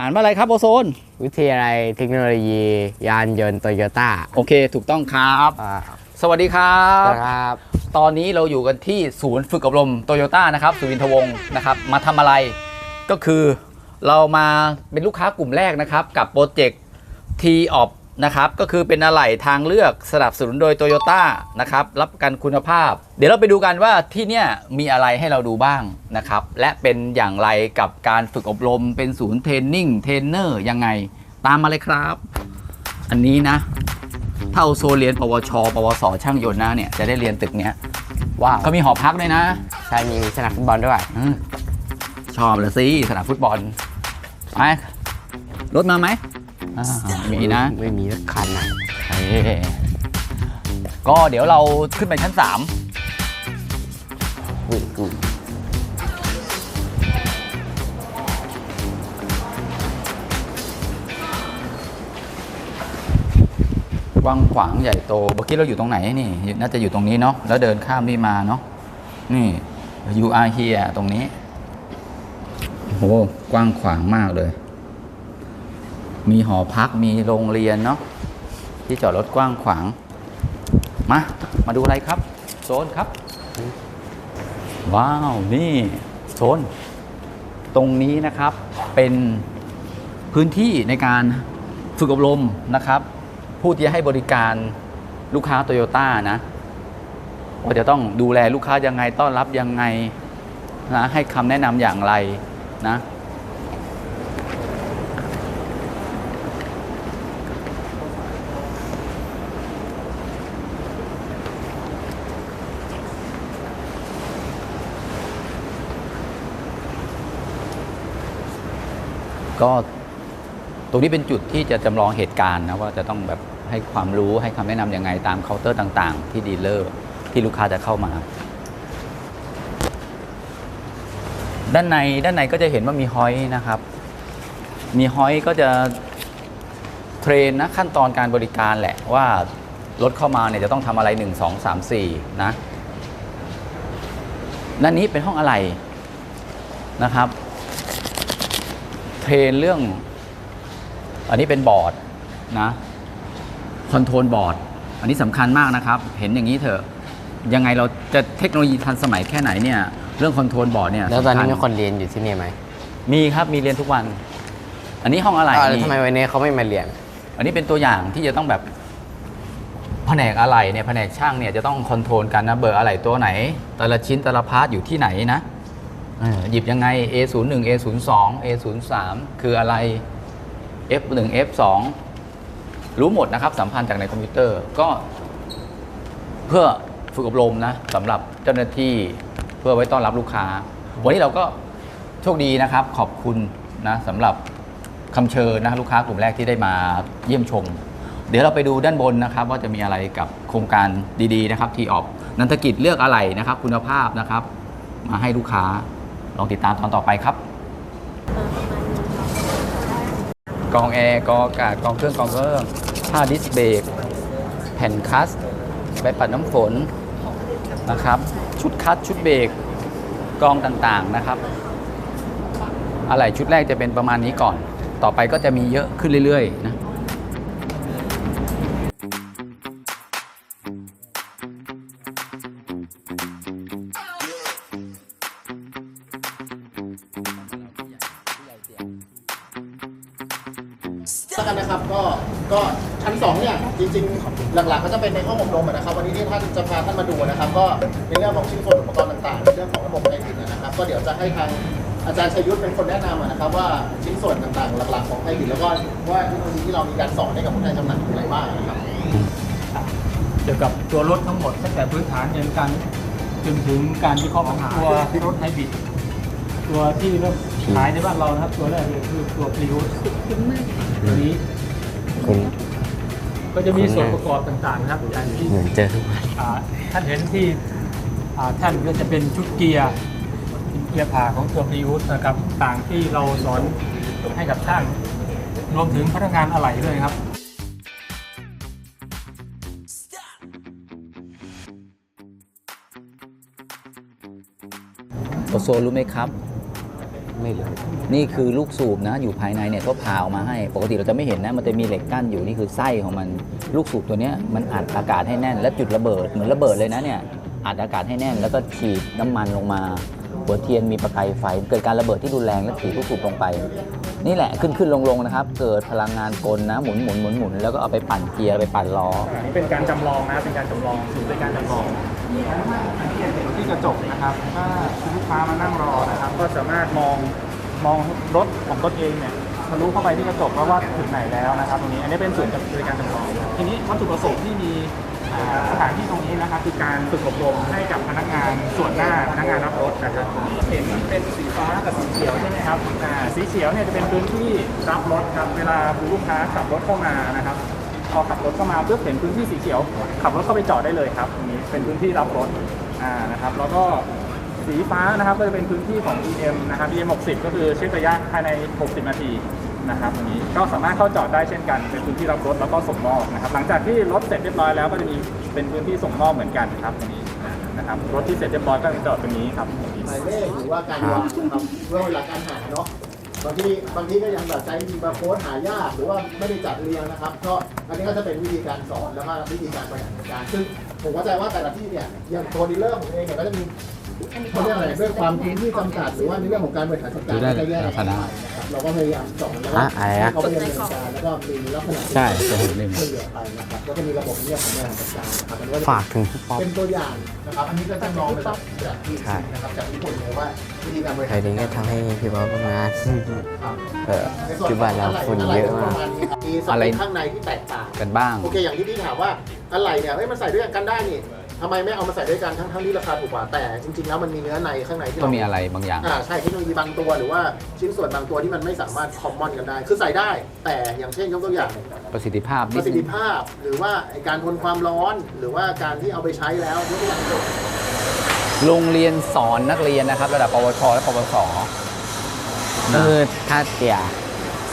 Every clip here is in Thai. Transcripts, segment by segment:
อ่านว่าอะไรครับโอโซน วิทยาลัยเทคโนโลยี ยานยนต์โตโยต้าโอเค ถูกต้องครับอ่าสวัสดีครับ ครับ ตอนนี้เราอยู่กันที่ศูนย์ฝึกอบรมโตโยต้านะครับสุวินทวงศ์นะครับ มาทำอะไรก็คือเรามาเป็นลูกค้ากลุ่มแรกนะครับ กับโปรเจกต์ t o p นะครับก็คือเป็นอะไหล่ทางเลือกสนับสนุนโดยโตโยต้านะครับรับประกันคุณภาพ เดี๋ยวเราไปดูกันว่าที่เนี่ยมีอะไรให้เราดูบ้างนะครับและเป็นอย่างไรกับการฝึกอบรมเป็นศูนย์เทรนนิ่งเทรนเนอร์ยังไงตามมาเลยครับ อันนี้นะถ้าเอาโซเรียน ปวช ปวส ช่างยนต์นะเนี่ยจะได้เรียนตึกเนี้ยว้าวเขามีหอพักด้วยนะใช่มีสนามฟุตบอลด้วยอมชอบเลยสิสนามฟุตบอลไปรถมาไหม อ่ามีนะ ไม่มีสักคันนะเอ้ก็เดี๋ยวเราขึ้นไปชั้นอุ้ยอุ้ย3กว้างขวางใหญ่โตเมื่อกี้เราอยู่ตรงไหนนี่ น่าจะอยู่ตรงนี้เนาะ แล้วเดินข้ามนี่มาเนาะ นี่ you are here ตรงนี้ โอ้โหกว้างขวางมากเลย มีหอพักมีโรงเรียนเนาะที่จอดรถกว้างขวาง มา มาดูอะไรครับ โซนครับ ว้าว นี่ โซน ตรงนี้นะครับเป็นพื้นที่ในการฝึกอบรมนะครับ ผู้ที่ให้บริการลูกค้าโตโยต้านะว่าจะต้องดูแลลูกค้ายังไงต้อนรับยังไงนะให้คำแนะนำอย่างไรนะ ก็ตรงนี้เป็นจุดที่จะจำลองเหตุการณ์นะว่าจะต้องแบบให้ความรู้ให้คำแนะนำยังไงตามเคาน์เตอร์ต่าง ๆ ที่ดีลเลอร์ที่ลูกค้าจะเข้ามา ด้านในด้านในก็จะเห็นว่ามีฮอยนะครับ มีฮอยก็จะเทรนนะขั้นตอนการบริการแหละว่ารถเข้ามาเนี่ยจะต้องทำอะไร 1 2 3 4 นะด้านนี้เป็นห้องอะไรนะครับ เทรนเรื่อง อันนี้เป็นบอร์ดนะคอนโทรลบอร์ดอันนี้สำคัญมากนะครับ เห็นอย่างนี้เถอะ ยังไงเราจะเทคโนโลยีทันสมัยแค่ไหนเนี่ย เรื่องคอนโทรลบอร์ดเนี่ยแล้วตอนนี้สำญมีคนเรียนอยู่ที่นี่ไหมมีครับมีเรียนทุกวัน อันนี้ห้องอะไรอ้าวแล้วนี่ ทำไมวันนี้เขาไม่มาเรียน อันนี้เป็นตัวอย่างที่จะต้องแบบแผนกอะไรเนี่ยแผนกช่างเนี่ยจะต้องคอนโทรลกันนะเบอร์อะไรตัวไหน แต่ละชิ้นแต่ละพาร์ทอยู่ที่ไหนนะเออ หยิบยังไง A01 A02 A03 คืออะไร F1 F2 รู้หมดนะครับ สัมพันธ์จากในคอมพิวเตอร์ก็เพื่อฝึกอบรมนะสำหรับเจ้าหน้าที่เพื่อไว้ต้อนรับลูกค้า วันนี้เราก็โชคดีนะครับ ขอบคุณนะสำหรับคำเชิญนะลูกค้ากลุ่มแรกที่ได้มาเยี่ยมชม เดี๋ยวเราไปดูด้านบนนะครับ ว่าจะมีอะไรกับโครงการดีๆนะครับ ที่ออฟนันทกิจเลือกอะไรนะครับ คุณภาพนะครับ มาให้ลูกค้า ลองติดตามตอนต่อไปครับกองแอร์กองอากาศกองเครื่องกองเครื่องผ้าดิสเบรกแผ่นคัสใบปัดน้ำฝนนะครับ ชุดคัสชุดเบรกกองต่างๆนะครับอะไรชุดแรกจะเป็นประมาณนี้ก่อน ต่อไปก็จะมีเยอะขึ้นเรื่อยๆนะ แล้วกันนะครับก็ก็ชั้นสองเนี่ยจริงๆ หลักๆ ก็จะเป็นในห้องอบรมอะนะครับ วันนี้ที่ท่านจะพาท่านมาดูนะครับ ก็ในเรื่องของชิ้นส่วนอุปกรณ์ต่างๆในเรื่องของระบบไอทีนะครับ ก็เดี๋ยวจะให้ทางอาจารย์ชัยยุทธเป็นคนแนะนำอะนะครับ ว่าชิ้นส่วนต่างๆ หลักๆ ของไอทีแล้วก็ว่าเทคโนโลยีที่เรามีการสอนให้กับผู้แทนจำหน่ายอะไรบ้างนะครับเกี่ยวกับตัวรถทั้งหมดตั้งแต่พื้นฐานยันการจนถึงการวิเคราะห์ปัญหาตัวรถไฮบริดตัวที่เริ่มขายในบ้านเรานะครับตัวแรกเลยคือตัวพรีอุส ตัวนี้ คุณ ก็จะมีส่วนประกอบต่างๆนะครับอย่างที่เหมือนเจอทุกวันอ่าท่านเห็นที่อ่าท่านก็จะเป็นชุดเกียร์เป็นเกียร์ผ่าของตัวพรีอุสนะครับ ต่างที่เราสอนให้กับช่างรวมถึงพนักงานอะไหล่ด้วยครับ โอโซรู้ไหมครับ ไม่รู้นี่คือลูกสูบนะอยู่ภายในเนี่ยเขาพาออกมาให้ ปกติเราจะไม่เห็นนะมันจะมีเหล็กกั้นอยู่นี่คือไส้ของมันลูกสูบตัวนี้มันอัดอากาศให้แน่น และจุดระเบิดเหมือนระเบิดเลยนะเนี่ยอัดอากาศให้แน่น แล้วก็ฉีดน้ำมันลงมาหัวเทียนมีประกายไฟ เกิดการระเบิดที่รุนแรงและถีบลูกสูบลงไป นี่แหละขึ้นขึ้นลงลงนะครับ เกิดพลังงานกลนะหมุนหมุนหมุนหมุนแล้วก็เอาไปปั่นเกียร์ไปปั่นล้อ อันนี้เป็นการจำลองนะเป็นการจำลองสูตรเป็นการจำลองอันนี้เห็นที่กระจกนะครับถ้าคุณลูกค้ามานั่งรอนะครับ ก็สามารถมองมองรถของตนเองเนี่ยทะลุเข้าไปที่กระจกว่าว่าถึงไหนแล้วนะครับตรงนี้อันนี้เป็นส่วนบริการจำลองทีนี้วัตถุประสงค์ที่มีอ่า สถานที่ตรงนี้นะครับคือการฝึกอบรมให้กับพนักงานส่วนหน้าพนักงานรับรถนะครับเห็นเป็นสีฟ้ากับสีเขียวใช่ไหมครับอ่าสีเขียวเนี่ยจะเป็นพื้นที่รับรถครับเวลาคุณลูกค้าขับรถเข้ามานะครับพอขับรถเข้ามาเพื่อเห็นพื้นที่สีเขียว ขับรถเข้าไปจอดได้เลยครับตรงนี้เป็นพื้นที่รับรถอ่านะครับ แล้วก็สีฟ้านะครับก็จะเป็นพื้นที่ของ EM นะครับ EM 60 ก็คือเช็คระยะภายใน 60 นาที นะครับตรงนี้ก็สามารถเข้าจอดได้เช่นกัน เป็นพื้นที่รับรถแล้วก็ส่งมอบนะครับ หลังจากที่รถเสร็จเรียบร้อยแล้วก็จะมีเป็นพื้นที่ส่งมอบเหมือนกันครับตรงนี้นะครับรถที่เสร็จเรียบร้อยก็จะจอดตรงนี้ครับหมายเลขหรือว่าการวางนะครับเพื่อเวลาการหาเนาะบางทีบางทีก็ยังแบบใช้วิธีบาร์โค้ดหายากหรือว่าไม่ได้จัดเรียงนะครับก็อันนี้ก็จะเป็นวิธีการสอนแล้วก็วิธีการบริหารจัดการ ซึ่งผมเข้าใจว่าแต่ละที่เนี่ยอย่างตัวดีลเลอร์ผมเองเนี่ยก็จะมีเขาเรียกอะไรด้วยความพื้นที่จำกัดหรือว่าในเรื่องของการบริหารจัดการดูได้ก็แยกลักษณะนะครับ เราก็พยายามสอนแล้วก็อะอะไรนะให้เขาไปเรียนดำเนินการแล้วก็มีลักษณะใช่จะเห็นหนึ่ง ช่วยเหลือไปนะครับแล้วก็มีระบบเรียกของบริหารจัดการนะครับมันก็จะฝากถึงพี่ป๊อป เป็นตัวอย่างนะครับอันนี้ก็จะลองมาจากจากที่ใช่ นะครับจากญี่ปุ่นเลยว่าวิธีการบริใครหารดึงก็ทำให้พี่ป๊อปทำงานครับเออจุบันเราฝุ่นเยอะมาก มีสอะไรเปคข้างในที่แตกต่าง กันบ้าง โอเค อย่างที่พี่ถามว่าอะไรเนี่ยเฮ้ยมันใส่ด้วยกันได้นี่ ทำไมไม่เอามาใส่ด้วยกันทั้งทั้งที่ราคาถูกกว่าแต่จริงๆแล้วมันมีเนื้อในข้างในที่ก็เรามีอะไรบางอย่าง อ่าใช่เทคโนโลยีบางตัวหรือว่าชิ้นส่วนบางตัวที่มันไม่สามารถคอมมอนกันได้ คือใส่ได้ แต่อย่างเช่นยกตัวอย่าง ประสิทธิภาพปนิดระสิทนึธิงภาพหรือว่าไอ้การทนความร้อนหรือว่าการที่เอาไปใช้แล้วยกตัวอย่างโรงเรียนสอนนักเรียนนะครับ ระดับปวชและปวสก็คือถ้าเตี่ย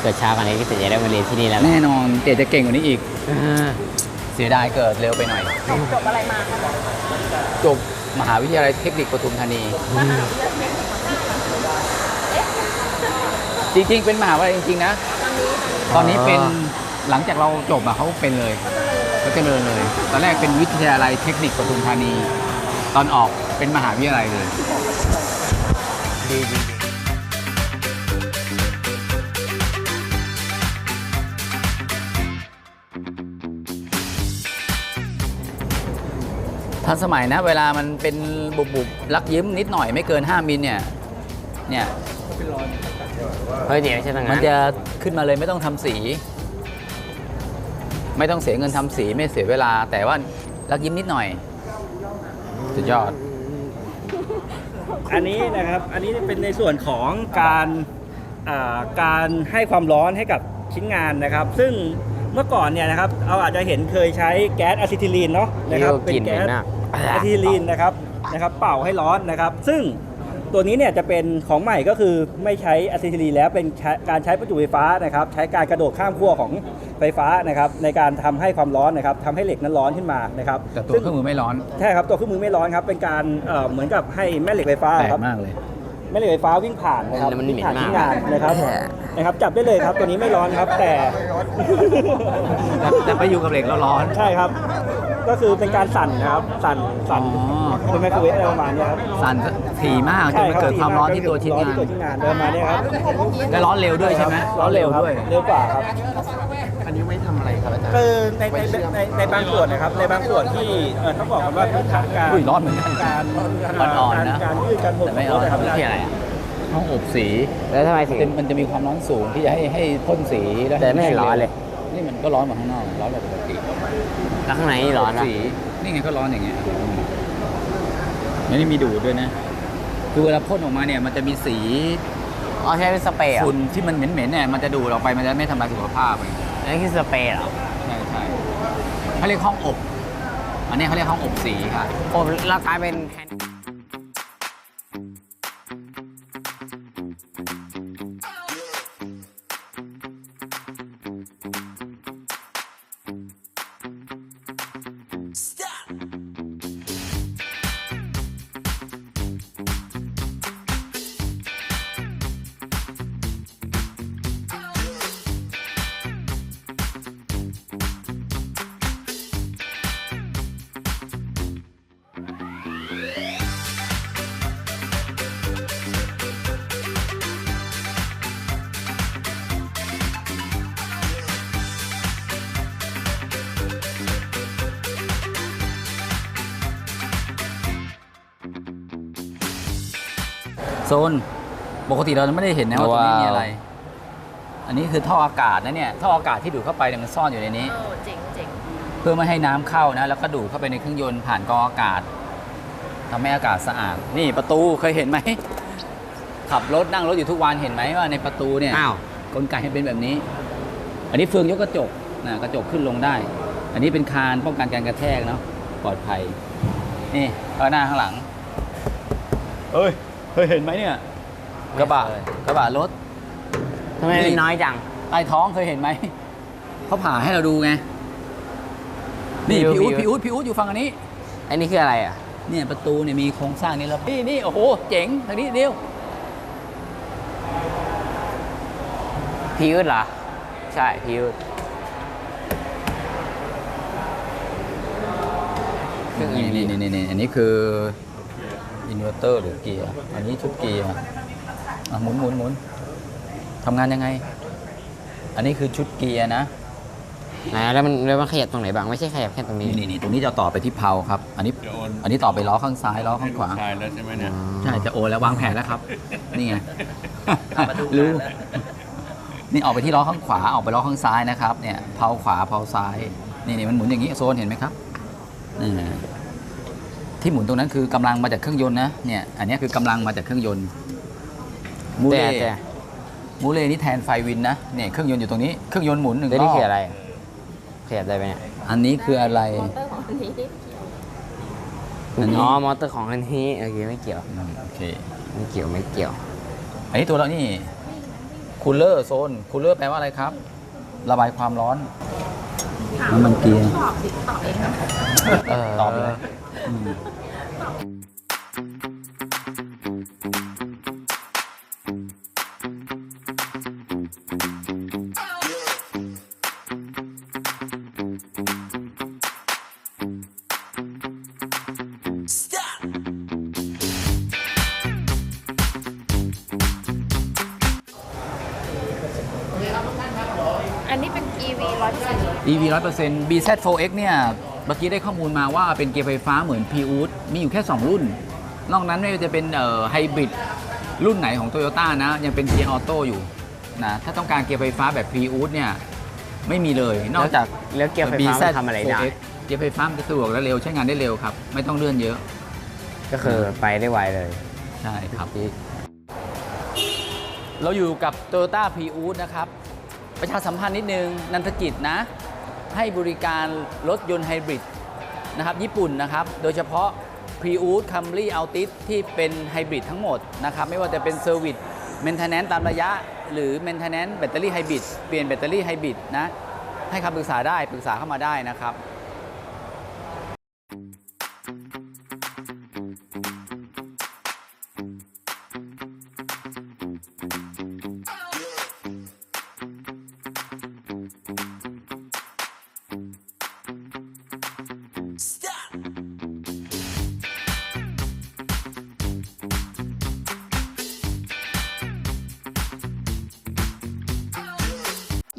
เกิดช้ากว่านี้ก็จะได้มาเรียนที่นี่แล้วแหละแน่นอนเตี๋ยจะเก่งกว่านี้อีกอ่า เสียดายเกิดเร็วไปหน่อยจบอะไรมาคะจบมหาวิทยาลัยเทคนิคปทุมธานี จริง ๆ เป็นมหาวิทยาลัยจริง ๆ นะ ตอนนี้เป็นหลังจากเราจบอะเขาเป็นเลยก็เจริญเลย ตอนแรกเป็นวิทยาลัยเทคนิคปทุมธานี ตอนออกเป็นมหาวิทยาลัยเลยดีดี ทันสมัยนะเวลามันเป็นบุบบุบๆลักยิ้มนิดหน่อยไม่เกิน 5มิลเนี่ยเนี่ยเฮ้ยเดี๋ยวใช่ตรงมันั้นนจะขึ้นมาเลยไม่ต้องทำสี ไม่ต้องเสียเงินทำสีไม่เสียเวลา แต่ว่าลักยิ้มนิดหน่อยสุดยอด อันนี้นะครับอันนี้เป็นในส่วนของการอ่าการให้ความร้อนให้กับชิ้นงานนะครับ ซึ่ง เมื่อก่อนเนี่ยนะครับเราอาจจะเห็นเคยใช้แก๊สอะซิทิลีนเนาะนะครับกลิ่นเหม็นมากอะซิทิลีนนะครับนะครับเป่าให้ร้อนนะครับ ซึ่งตัวนี้เนี่ยจะเป็นของใหม่ก็คือไม่ใช้อะซิทิลีนแล้วเป็นใช้การใช้ประจุไฟฟ้านะครับ ใช้การกระโดดข้ามขั้วของไฟฟ้านะครับในการทำให้ความร้อนนะครับทำให้เหล็กนั้นร้อนขึ้นมานะครับแต่ตัวซึ่งเครื่องมือไม่ร้อนใช่ครับตัวเครื่องมือไม่ร้อนครับเป็นการเอ่อเหมือนกับให้แม่เหล็กไฟฟ้าแปลครับกมากเลย แม่เหล็กไฟฟ้าวิ่งผ่านนะครับมันวิ่งผ่านเหม็นมากที่งานนะครับนะครับจับได้เลยครับตัวนี้ไม่ร้อนครับ แต่ แต่แต่ไปอยู่กับเหล็กแล้วร้อน ใช่ครับ ก็คือเป็นการสั่นนะครับ สั่นสั่นอ๋อ เป็นไมโครเวฟอะไรประมาณเนี้ยครับสั่นถี่มากจนมันเกิดความร้อนที่ตัวชิ้นร้อนงาที่นตัวชิ้นงานเดินมาเนี่ยครับและร้อนเร็วด้วยใช่ไหมร้อนเร็วครับด้วย เร็วกว่าครับ อันนี้ไม่ทำอะไร ครับอาจารย์คือในในในในบางส่วนนะครับในบางส่วนที่เอ่อต้องบอกกันว่าพื้นฐานการอุ้ยร้อนเหมือนกันการอ่อนๆนะ การยืดการหดแต่ไม่ร้อนนะครับที่อะไรอะห้องอบสีแล้วทำไมถึงมันมันจะมีความร้อนสูงที่จะให้ให้พ่นสีแล้วแต่ไม่เห็นร้อนเลย นี่มันก็ร้อนกว่าข้างนอกร้อนกว่าปกติแล้วข้างในนี่ร้อนนะสีนี่ไงก็ร้อนอย่างเงี้ยแล้วนี่มีดูดด้วยนะคือเวลาพ่นออกมาเนี่ยมันจะมีสีอ๋อใช้เป็นสเปรย์เหรอฝุ่นที่มันเหม็นๆเนี่ยมันจะดูดออกไปมันจะไม่ทำลายสุขภาพเลยนั่นคือสเปรย์เหรอใช่ใช่ เขาเรียกห้องอบ อันนี้เขาเรียกห้องอบสีค่ะผมเรากลายเป็น น「โซนปกติเราไม่ได้เห็นนะว่าตรงนี้ว้าวมีอะไร อันนี้คือท่ออากาศนะเนี่ย ท่ออากาศที่ดูดเข้าไปเนี่ยมันซ่อนอยู่ในนี้เออเจ๋งเจ๋งเพื่อไม่ให้น้ำเข้านะ แล้วก็ดูดเข้าไปในเครื่องยนต์ผ่านกรองอากาศทำให้อากาศสะอาด นี่ประตูเคยเห็นไหม ขับรถนั่งรถอยู่ทุกวันเห็นไหมว่าในประตูเนี่ยอ้าวกลไกให้เป็นแบบนี้ อันนี้เฟืองยกกระจกนะกระจกขึ้นลงได้ อันนี้เป็นคานป้องกันการกระแทกเนาะปลอดภัย นี่ข้างหน้าข้างหลังเฮ้ย เคยเห็นไหมเนี่ย กระบะกระบะรถทำไมนี่มีน้อยจัง ใต้ท้องเคยเห็นไหม เขาผ่าให้เราดูไง นี่พี่พี่อู๊อู๊ดดพี่อู๊ดพี่อู๊ดอยู่ฝั่งอันนี้ อันนี้คืออะไรอะ เนี่ยประตูเนี่ยมีโครงสร้างนี้แล้วนี่นี่โอ้โห เจ๋งทางนี้เดียว พีอุดเหรอ ใช่พีอุดเครื่องนี่ EV นี่นี่นี่อันนี้คือ อินเวอร์เตอร์หรือเกียร์ อันนี้ชุดเกียร์อะหมุนหมุนหมุนทำงานยังไง อันนี้คือชุดเกียร์นะไหนแล้วมันแล้วมันขยับตรงไหนบ้างไม่ใช่ขยับแค่ตรงนี้นี่นี่นี่ตรงนี้จะต่อไปที่เพลาครับ อันนี้ อันนี้ต่อไปล้อข้างซ้ายล้อข้างขวาชายแล้วใช่ไหมเนี่ย ใช่จะโอนแล้ววางแผนแล้วครับ นี่ไงรู้นี่ออกไปที่ล้อข้างขวาออกไปล้อข้างซ้ายนะครับ เนี่ยเพลาขวาเพลาซ้าย นี่นี่มันหมุนอย่างนี้โซนเห็นไหมครับนี่ ที่หมุนตรงนั้นคือกำลังมาจากเครื่องยนต์นะเนี่ยอันนี้คือกำลังมาจากเครื่องยนต์มูแต่เล่แต่มูเล่นี่แทนไฟวินนะเนี่ยเครื่องยนต์อยู่ตรงนี้เครื่องยนต์หมุนหนึ่งแล้วรนี่อบคืออะไรขยับได้ไหมเนี่ยอันนี้คืออะไรมอเตอร์ของอันนี้อันนี้อ๋อมอเตอร์ของอันนี้โอเคไม่เกี่ยวอืมโอเคไม่เกี่ยวไม่เกี่ยว อันนี้ตัวเรานี่คูลเลอร์โซนคูลเลอร์แปลว่าอะไรครับ ระบายความร้อนน้ำมันเกียร์ตอบสิตอบเองนะเออตอบเลย อันนี้เป็น EV ร้อยเปอร์เซนต์ EV 100% BZ4X เนี่ย เมื่อกี้ได้ข้อมูลมาว่าเป็นเกียร์ไฟฟ้าเหมือน p ีอูดมีอยู่แค่ 2 รุ่น นอกนั้นไม่ว่าจะเป็นเอ่อไฮบริดรุ่นไหนของ Toyota นะ ยังเป็นเกียร์ออโต้อยู่นะถ้าต้องการเกียร์ไฟฟ้าแบบ p ีอูดเนี่ยไม่มีเลย นอกจากแล้วเกียร์ไฟฟ้ามันทำอะไรได้ BZ4X เกียร์ไฟฟ้ามันจะสะดวกและเร็วใช้งานได้เร็วครับ ไม่ต้องเลื่อนเยอะ ก็คือไปได้ไวเลย ใช่ครับเราอยู่กับ Toyota p r i u s นะครับ ประชาสัมพันธ์นิดนึงนันทกิจนะ ให้บริการรถยนต์ไฮบริดนะครับญี่ปุ่นนะครับ โดยเฉพาะ p r e u s Camry Altis ที่เป็นไฮบริดทั้งหมดนะครับไม่ว่าจะเป็นเซอร์วิสเมนเทนแนนตามระยะ หรือเมนเทนแนนแบตเตอรี่ไฮบริดเปลี่ยนแบตเตอรี่ไฮบริดนะให้คำปรึกษาได้ปรึกษาเข้ามาได้นะครับ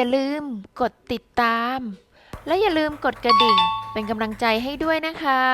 อย่าลืมกดติดตาม และอย่าลืมกดกระดิ่งเป็นกำลังใจให้ด้วยนะคะ